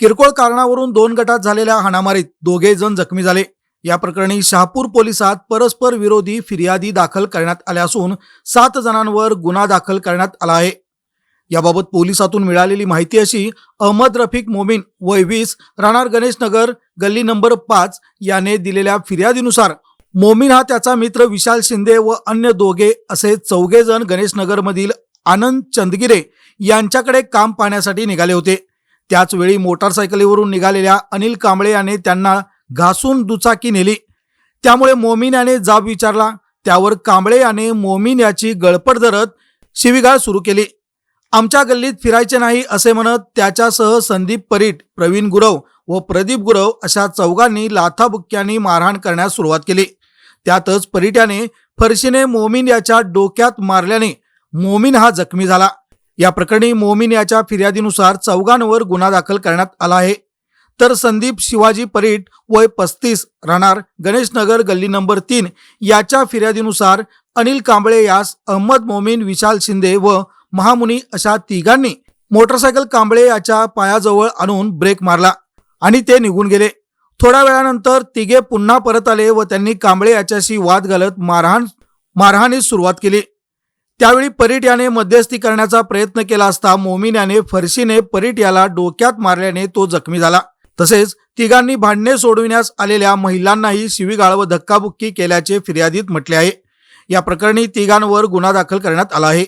किरकोळ कारणावरून दोन गटात झालेल्या हाणामारीत दोघे जण जखमी झाले. या प्रकरणी शहापूर पोलिसात परस्पर विरोधी फिर्यादी दाखल करण्यात आल्या असून सात जणांवर गुन्हा दाखल करण्यात आला आहे. याबाबत पोलिसातून मिळालेली माहिती अशी अहमद रफिक मोमीन वय वीस राहणार गणेश नगर गल्ली नंबर पाच याने दिलेल्या फिर्यादीनुसार मोमीन हा त्याचा मित्र विशाल शिंदे व अन्य दोघे असे चौघे जण गणेशनगरमधील आनंद चंदगिरे यांच्याकडे काम पाहण्यासाठी निघाले होते. त्याचवेळी मोटारसायकलीवरून निघालेल्या अनिल कांबळे याने त्यांना घासून दुचाकी नेली. त्यामुळे मोमीन याने जाब विचारला. त्यावर कांबळे याने मोमीन याची गळपट धरत शिवीगाळ सुरू केली. आमच्या गल्लीत फिरायचे नाही असे म्हणत त्याच्यासह संदीप परीट प्रवीण गुरव व प्रदीप गुरव अशा चौघांनी लाथाबुक्क्यांनी मारहाण करण्यास सुरुवात केली. त्यातच परीट याने फरशीने मोमीन याच्या डोक्यात मारल्याने मोमीन हा जखमी झाला. या प्रकरणी मोमीन याच्या फिर्यादीनुसार चौघांवर गुन्हा दाखल करण्यात आला आहे. तर संदीप शिवाजी परीट वय पस्तीस राहणार गणेशनगर गल्ली नंबर तीन याच्या फिर्यादीनुसार अनिल कांबळे यास अहमद मोमीन विशाल शिंदे व महामुनी अशा तिघांनी मोटरसायकल कांबळे याच्या पायाजवळ आणून ब्रेक मारला आणि ते निघून गेले. थोड्या वेळानंतर तिघे पुन्हा परत आले व त्यांनी कांबळे याच्याशी वाद घालत मारहाण मारहाणीस सुरुवात केली. त्यावेळी परीट याने मध्यस्थी करण्याचा प्रयत्न केला असता मोमीन याने फरशीने परीट याला डोक्यात मारल्याने तो जखमी झाला. तसेच तिघांनी भांडणे सोडविण्यास आलेल्या महिलांनाही शिवीगाळ व धक्काबुक्की केल्याचे फिर्यादीत म्हटले आहे. या प्रकरणी तिघांवर गुन्हा दाखल करण्यात आला आहे.